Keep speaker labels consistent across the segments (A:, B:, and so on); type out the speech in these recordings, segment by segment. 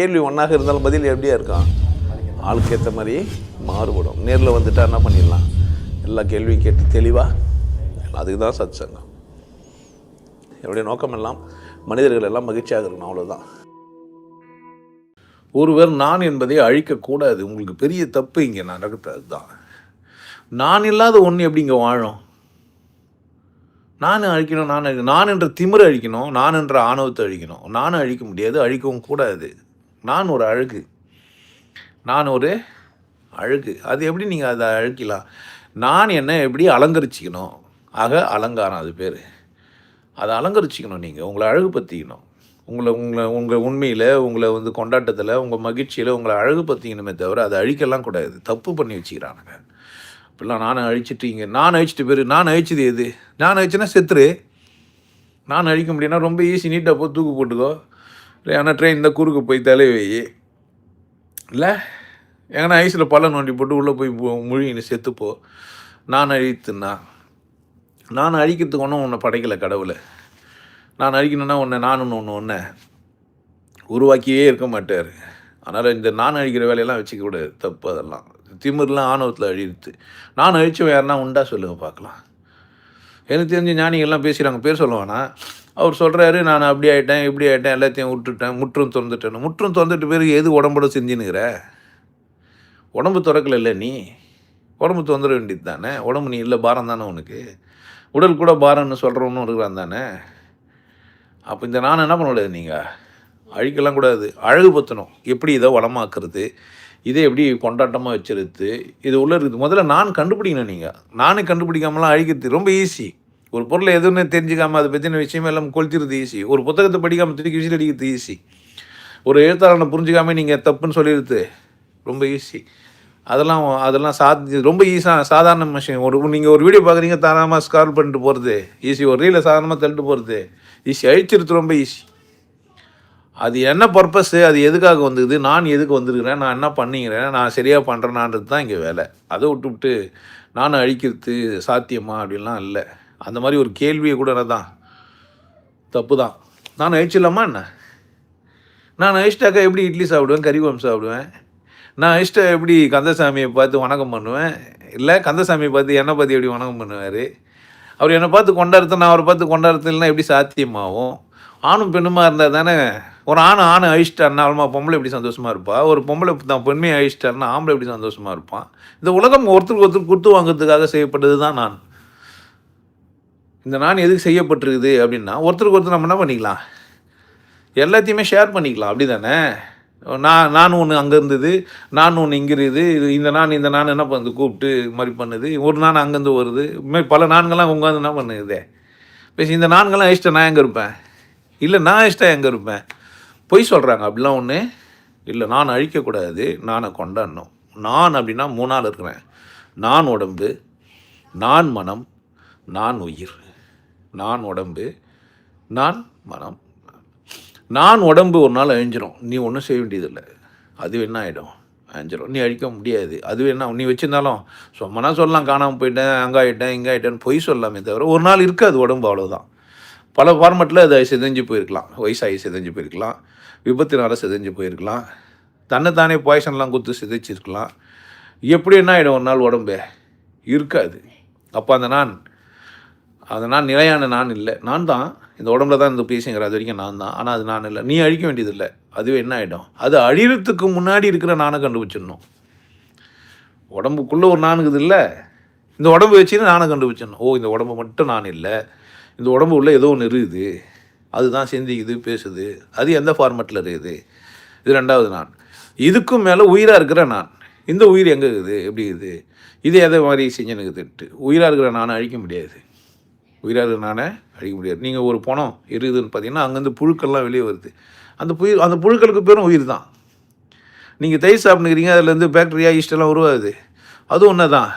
A: கேள்வி ஒன்றாக இருந்தாலும் பதில் எப்படியா இருக்கான் ஆளுக்கு ஏற்ற மாதிரி மாறுபடும். நேரில் வந்துட்டா என்ன பண்ணிடலாம்? எல்லா கேள்வியும் கேட்டு தெளிவாக அதுக்கு தான் சத் சங்கம் என்னுடைய நோக்கம் எல்லாம் மனிதர்கள் எல்லாம் மகிழ்ச்சியாக இருக்கணும் அவ்வளோதான் ஒருவர் நான் என்பதை அழிக்கக்கூடாது. உங்களுக்கு பெரிய தப்பு இங்கே நடக்கிறது அதுதான் நான் இல்லாத ஒன்று எப்படி இங்கே வாழும்? நான் அழிக்கணும் நான் நான் என்ற திமிரை அழிக்கணும் நான் என்ற ஆணவத்தை அழிக்கணும். நானும் அழிக்க முடியாது அழிக்கவும் கூடாது. நான் ஒரு அழகு. நான் ஒரு அழகு. அது எப்படி நீங்கள் அதை அழிக்கலாம் நான் என்ன எப்படி அலங்கரிச்சிக்கணும்? ஆக அலங்காரம் அது பேர். அதை அலங்கரிச்சிக்கணும் நீங்கள் உங்களை அழகு பற்றிக்கணும் உங்களை உங்களை உங்கள் உண்மையில் உங்களை வந்து கொண்டாட்டத்தில் உங்கள் மகிழ்ச்சியில் உங்களை அழகு பற்றிக்கணுமே தவிர அதை அழிக்கலாம் கூடாது. தப்பு பண்ணி வச்சுக்கிறானுங்க. இப்படிலாம் நானும் அழிச்சிட்டீங்க நான் அழிச்சிட்டு பேர் நான் அழிச்சது எது? நான் அழிச்சுன்னா செத்துரு. நான் அழிக்க முடியும்னா ரொம்ப ஈஸி நீட்டாக போய் தூக்கு போட்டுக்கோ. ஆனால் ட்ரெயின் இந்த குறுக்கு போய் தலைவை இல்லை ஏன்னா ஐஸில் பள்ள நோண்டி போட்டு உள்ளே போய் முழுகின்னு செத்துப்போ நான் அழித்துனா நான் அழிக்கிறதுக்கு ஒன்றும் உன்னை படைக்கலை கடவுளை. நான் அழிக்கணும்னா ஒன்று நானுன்னு ஒன்று ஒன்றை உருவாக்கியே இருக்க மாட்டார். அதனால் இந்த நான் அழிக்கிற வேலையெல்லாம் வச்சுக்கக்கூடாது தப்பு அதெல்லாம். திமிர்லாம் ஆணவத்தில் அழியுது. நான் அழிச்சவன் யாருன்னா உண்டா சொல்லுங்கள் பார்க்கலாம். எனக்கு தெரிஞ்ச ஞானிகள்லாம் பேசுகிறாங்க பேர் சொல்லுவானா அவர் சொல்கிறாரு நான் அப்படி ஆகிட்டேன் இப்படி ஆகிட்டேன் எல்லாத்தையும் விட்டுட்டேன் முற்றும் திறந்துட்டேன் முற்றும் திறந்துட்டு பிறகு எது உடம்போட செஞ்சுனுங்கிற உடம்பு திறக்கல நீ. உடம்பு தொந்தர வேண்டியது தானே. உடம்பு நீ இல்லை பாரம் தானே உனக்கு. உடல் கூட பாரம்னு சொல்கிறவனும் இருக்கிறான் தானே. அப்போ இந்த நான் என்ன பண்ணக்கூடாது நீங்கள் அழிக்கலாம் கூடாது. அழகுபடுத்தணும் எப்படி இதை வளமாக்குறது? இதை எப்படி கொண்டாட்டமாக வச்சிருது இது உள்ள இருக்குது. முதல்ல நான் கண்டுபிடிக்கணும் நீங்கள் நானே கண்டுபிடிக்காமலாம் அழிக்கிறது ரொம்ப ஈஸி ஒரு பொருளை எதுன்னு தெரிஞ்சுக்காமல் அதை பற்றின விஷயம் எல்லாம் கொளுத்திடுறது ஈஸி ஒரு புத்தகத்தை படிக்காமல் தூக்கி விசில் அடிக்கிறது ஈஸி ஒரு எழுத்தாளனை புரிஞ்சுக்காம நீங்கள் தப்புன்னு சொல்லிடுது ரொம்ப ஈஸி அதெல்லாம் அதெல்லாம் சாத் ரொம்ப ஈஸியாக சாதாரண விஷயம். ஒரு நீங்கள் ஒரு வீடியோ பார்க்குறீங்க தாராளமாக ஸ்கால் பண்ணிட்டு போகிறது ஈஸி ஒரு ரீலை சாதாரணமாக தள்ளிட்டு போகிறது ஈஸி அழிச்சிருது ரொம்ப ஈஸி அது என்ன பர்பஸ்ஸு அது எதுக்காக வந்தது நான் எதுக்கு வந்திருக்கிறேன்? நான் என்ன பண்ணிக்கிறேன்? நான் சரியாக பண்ணுறேனான்றது தான் இங்கே வேலை. அதை விட்டு விட்டு நான் அழிக்கிறது சாத்தியமா? அப்படின்லாம் இல்லை. அந்த மாதிரி ஒரு கேள்வியை கூட தான். தப்பு தான் நான் அழிச்சிடலாமா என்ன? நான் அழிச்சிட்டாக்கா எப்படி இட்லி சாப்பிடுவேன் கறி குழம்பு சாப்பிடுவேன்? நான் அழிச்சிட்டா எப்படி கந்தசாமியை பார்த்து வணக்கம் பண்ணுவேன்? இல்லை கந்தசாமியை பார்த்து என்னை பார்த்து எப்படி வணக்கம் பண்ணுவார்? அவர் என்னை பார்த்து கொண்டாடுறது நான் அவரை பார்த்து கொண்டாடுறதுலாம் எப்படி சாத்தியமாகும்? ஆணும் பெண்ணுமா இருந்தால் தானே ஒரு ஆண் ஆணை அழிச்சிட்டாருன்னா அவளமா பொம்பளை எப்படி சந்தோஷமாக இருப்பா? ஒரு பொம்பளை தான் பெண்மையை அழிச்சிட்டாருன்னா ஆம்பளை எப்படி சந்தோஷமாக இருப்பான்? இந்த உலகம் ஒருத்தருக்கு ஒருத்தர் கொடுத்து வாங்குறதுக்காக செய்யப்பட்டது தான் நான். இந்த நான் எதுக்கு செய்யப்பட்டிருக்குது அப்படின்னா ஒருத்தருக்கு ஒருத்தர் நம்ம என்ன பண்ணிக்கலாம்? எல்லாத்தையுமே ஷேர் பண்ணிக்கலாம் அப்படி தானே நான் நான் ஒன்று அங்கே இருந்தது நான் ஒன்று இங்கே இருக்குது இது இந்த நான் இந்த நான் என்ன பண்ணுது கூப்பிட்டு இது மாதிரி பண்ணுது ஒரு நான் அங்கேருந்து வருது இதுமாதிரி பல நான்கள்லாம் உட்காந்து என்ன பண்ணுது பேசி இந்த நான்கள்லாம் இஷ்டம் நான் எங்கே இருப்பேன்? இல்லை நான் இஷ்டம் எங்கே இருப்பேன்? பொய் சொல்கிறாங்க அப்படிலாம் ஒன்று இல்லை நான் அழிக்கக்கூடாது நானை கொண்டாடணும். நான் அப்படின்னா மூணாள் இருக்கிறேன். நான் உடம்பு நான் மனம் நான் உயிர். நான் உடம்பு நான் மனம். நான் உடம்பு ஒரு நாள் அழிஞ்சிரும். நீ ஒன்றும் செய்ய வேண்டியதில்லை. அது என்ன ஆகிடும் அழிஞ்சிரும். நீ அழிக்க முடியாது. அது என்ன நீ வச்சுருந்தாலும் சொம்மனா சொல்லலாம். காணாமல் போயிட்டேன் அங்கே ஆகிட்டேன் இங்கே ஆகிட்டேன்னு பொய் சொல்லலாமே தவிர ஒரு நாள் இருக்காது உடம்பு அவ்வளோதான் பல ஃபார்மெட்டில் அது சிதைஞ்சு போயிருக்கலாம். வயசாகி சிதைஞ்சு போயிருக்கலாம். விபத்தினால சிதைஞ்சு போயிருக்கலாம். தன்னைத்தானே பாய்சன்லாம் கொடுத்து சிதைச்சிருக்கலாம். எப்படி என்ன ஆகிடும் ஒரு நாள் உடம்பு இருக்காது. அப்போ அந்த நான் அது நான் நிலையான நான் இல்லை. நான் தான். இந்த உடம்புல தான் இந்த பேசுங்கிற அது வரைக்கும் நான் தான். ஆனால் அது நான் இல்லை. நீ அழிக்க வேண்டியதில்லை. அதுவே என்ன ஆகிடும் அது அழிகிறதுக்கு முன்னாடி இருக்கிற நானை கண்டுபிடிச்சிடணும். உடம்புக்குள்ளே ஒரு நானுக்குது இல்லை. இந்த உடம்பு வச்சுன்னு நானை கண்டுபிடிச்சிடணும். ஓ இந்த உடம்பு மட்டும் நான் இல்லை. இந்த உடம்பு உள்ளே ஏதோ ஒன்று இருக்குது. அதுதான் சிந்திக்குது பேசுது. அது எந்த ஃபார்மெட்டில் இருக்குது? இது ரெண்டாவது நான். இதுக்கும் மேலே உயிராக இருக்கிற நான். இந்த உயிர் எங்கே இருக்குது? எப்படி இருக்குது? இது எதை மாதிரி செஞ்சுனுக்குதுன்ட்டு உயிராக இருக்கிற நான் அழிக்க முடியாது. உயிராக நானே அழிக்க முடியாது. நீங்கள் ஒரு பணம் இருக்குதுன்னு பார்த்தீங்கன்னா அங்கேருந்து புழுக்கள்லாம் வெளியே வருது. அந்த புயல் அந்த புழுக்களுக்கு பேரும் உயிர் தான். நீங்கள் தயிர் சாப்பிட்டுக்கிறீங்க அதுலேருந்து பேக்டீரியா ஈஸ்டெல்லாம் உருவாகுது. அதுவும் ஒன்று தான்.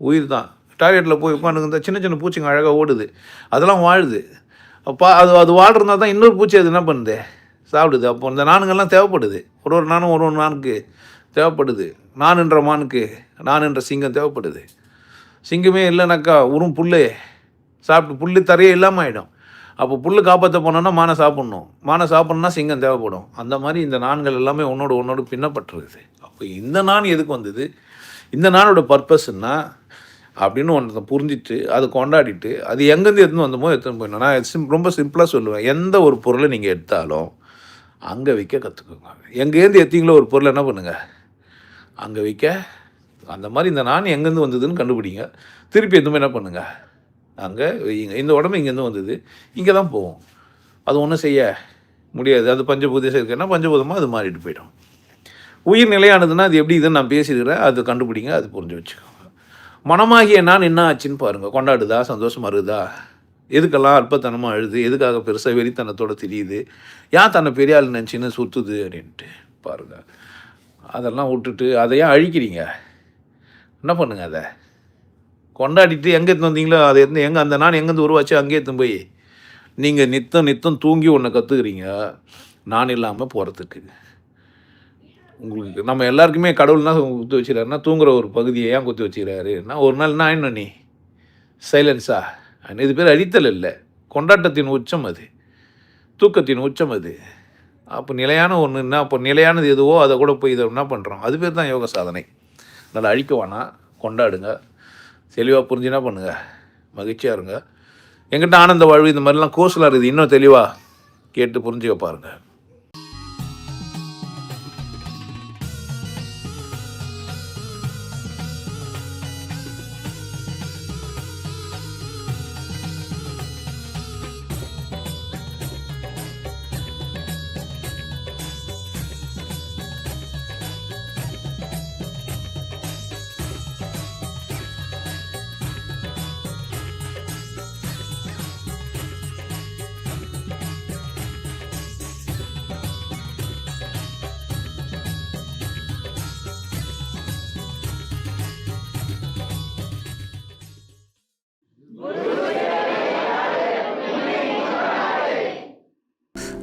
A: உயிர் தான். டாய்லெட்டில் போய் உட்காந்துருந்தா சின்ன சின்ன பூச்சிங்க அழகாக ஓடுது. அதெல்லாம் வாழுது. அப்போ அது அது வாழ்றதுனா தான் இன்னொரு பூச்சி அது என்ன பண்ணுது? சாப்பிடுது. அப்போ இந்த நானுங்கெல்லாம் தேவைப்படுது. ஒரு ஒரு நானும் ஒரு ஒரு நானுக்கு தேவைப்படுது. நான் என்ற மானுக்கு நான் என்ற சிங்கம் தேவைப்படுது. சிங்கமே இல்லைனாக்கா உரும் புல்லு சாப்பிட்டு புல் தரையே இல்லாமல் ஆகிடும் அப்போ புல்லு காப்பாற்ற போனோன்னா மானை சாப்பிட்ணும். மானை சாப்பிட்ணுன்னா சிங்கம் தேவைப்படும். அந்த மாதிரி இந்த நான்கள் எல்லாமே உன்னோட உன்னோட பின்னப்பட்டுருக்குது. அப்போ இந்த நான் எதுக்கு வந்தது? இந்த நானோட பர்பஸ்ன்னா அப்படின்னு ஒன்றத்தை புரிஞ்சிட்டு அதை கொண்டாடிட்டு அது எங்கேருந்து எடுத்துன்னு வந்தமோ எடுத்துன்னு போயிடணும். நான் சிம் ரொம்ப சிம்பிளாக சொல்லுவேன். எந்த ஒரு பொருளை நீங்கள் எடுத்தாலும் அங்கே விற்க கற்றுக்கோங்க எங்கேருந்து எடுத்தீங்களோ ஒரு பொருளை என்ன பண்ணுங்கள் அங்கே விற்க அந்த மாதிரி இந்த நான் எங்கேருந்து வந்ததுன்னு கண்டுபிடிங்க. திருப்பி எதுவுமே என்ன பண்ணுங்கள் அங்கே இங்கே இந்த உடம்பு இங்கேருந்து வந்தது. இங்கே தான் போகும் அது ஒன்றும் செய்ய முடியாது. அது பஞ்சபூதம் இருக்குன்னா பஞ்சபூதமாக அது மாறிட்டு போயிடும். உயிர் நிலையானதுன்னா அது எப்படி இதுன்னு நான் பேசிடுறேன் அது கண்டுபிடிங்க அது புரிஞ்சு வச்சுக்கோங்க. மனமாகிய நான் என்ன ஆச்சுன்னு பாருங்கள் கொண்டாடுதா? சந்தோஷமாக இருக்குதா? எதுக்கெல்லாம் அற்பத்தனமாக அழுது? எதுக்காக பெருசாக வெறித்தனத்தோட தெரியுது? யார் தன்னை பெரிய ஆள் நினச்சின்னு சுற்றுது அப்படின்ட்டு பாருங்கள் அதெல்லாம் விட்டுட்டு அதை ஏன் அழிக்கிறீங்க? என்ன பண்ணுங்கள் அதை? கொண்டாடிட்டு எங்கே எடுத்து வந்தீங்களோ அதை எந்த எங்கே அந்த நான் எங்கேருந்து உருவாச்சு அங்கே எடுத்து போய் நீங்கள் நித்தம் நித்தம் தூங்கி ஒன்று கற்றுக்குறீங்க நான் இல்லாமல் போகிறதுக்கு உங்களுக்கு நம்ம எல்லாருக்குமே கடவுள்னா குத்து வச்சுக்கிறாருன்னா தூங்குற ஒரு பகுதியை ஏன் குத்து வச்சுக்கிறாருன்னா ஒரு நாள் நான் என்ன நீ? சைலன்ஸா இது பேர் அழித்தல் இல்லை. கொண்டாட்டத்தின் உச்சம் அது. தூக்கத்தின் உச்சம் அது. அப்போ நிலையான ஒன்று என்ன அப்போ நிலையானது எதுவோ அதை கூட போய் இதை என்ன பண்ணுறோம் அது பேர் தான் யோக சாதனை நல்லா அழிக்க வேணாம் கொண்டாடுங்க. தெளிவாக புரிஞ்சுனா பண்ணுங்கள் பண்ணுங்க. மகிழ்ச்சியாக இருங்க. எங்கிட்ட ஆனந்த வாழ்வு இந்த மாதிரிலாம் கோர்ஸ்லாம் இருக்குது. இன்னும் தெளிவாக கேட்டு புரிஞ்சுக்க பாருங்கள்